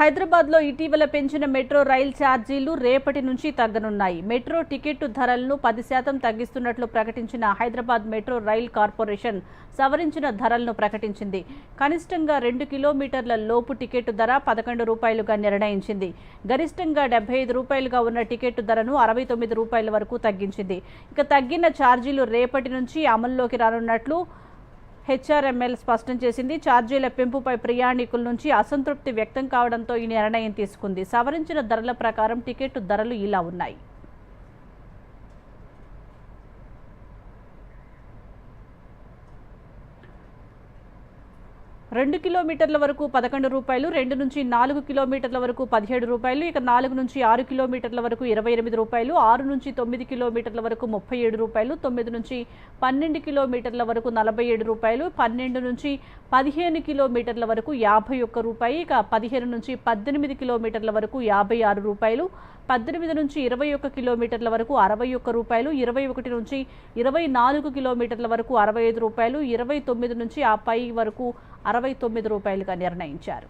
హైదరాబాద్లో ఇటీవల పెంచిన మెట్రో రైల్ ఛార్జీలు రేపటి నుంచి తగ్గనున్నాయి. మెట్రో టికెట్ ధరలను పది శాతం తగ్గిస్తున్నట్లు ప్రకటించిన హైదరాబాద్ మెట్రో రైల్ కార్పొరేషన్ సవరించిన ధరలను ప్రకటించింది. కనిష్టంగా రెండు కిలోమీటర్ల లోపు టికెట్ ధర పదకొండు రూపాయలుగా నిర్ణయించింది. గరిష్టంగా డెబ్బై ఐదు రూపాయలుగా ఉన్న టికెట్ ధరను అరవై తొమ్మిది రూపాయల వరకు తగ్గించింది. ఇక తగ్గిన ఛార్జీలు రేపటి నుంచి అమల్లోకి రానున్నట్లు హెచ్ఆర్ఎంఎల్ స్పష్టం చేసింది. ఛార్జీల పెంపుపై ప్రయాణికుల నుంచి అసంతృప్తి వ్యక్తం కావడంతో ఈ నిర్ణయం తీసుకుంది. సవరించిన ధరల ప్రకారం టికెట్ ధరలు ఇలా ఉన్నాయి. రెండు కిలోమీటర్ల వరకు పదకొండు రూపాయలు రెండు నుంచి నాలుగు కిలోమీటర్ల వరకు పదిహేడు రూపాయలు ఇక నాలుగు నుంచి ఆరు కిలోమీటర్ల వరకు ఇరవై ఎనిమిది రూపాయలు ఆరు నుంచి తొమ్మిది కిలోమీటర్ల వరకు ముప్పై ఏడు రూపాయలు తొమ్మిది నుంచి పన్నెండు కిలోమీటర్ల వరకు నలభై ఏడు రూపాయలు పన్నెండు నుంచి పదిహేను కిలోమీటర్ల వరకు యాభై ఒక్క రూపాయి ఇక పదిహేను నుంచి పద్దెనిమిది కిలోమీటర్ల వరకు యాభై ఆరు రూపాయలు పద్దెనిమిది నుంచి ఇరవై ఒక్క కిలోమీటర్ల వరకు అరవై ఒక్క రూపాయలు ఇరవై ఒకటి నుంచి ఇరవై నాలుగు కిలోమీటర్ల వరకు అరవై ఐదు రూపాయలు ఇరవై తొమ్మిది నుంచి ఆ పై వరకు అరవై తొమ్మిది రూపాయలుగా నిర్ణయించారు.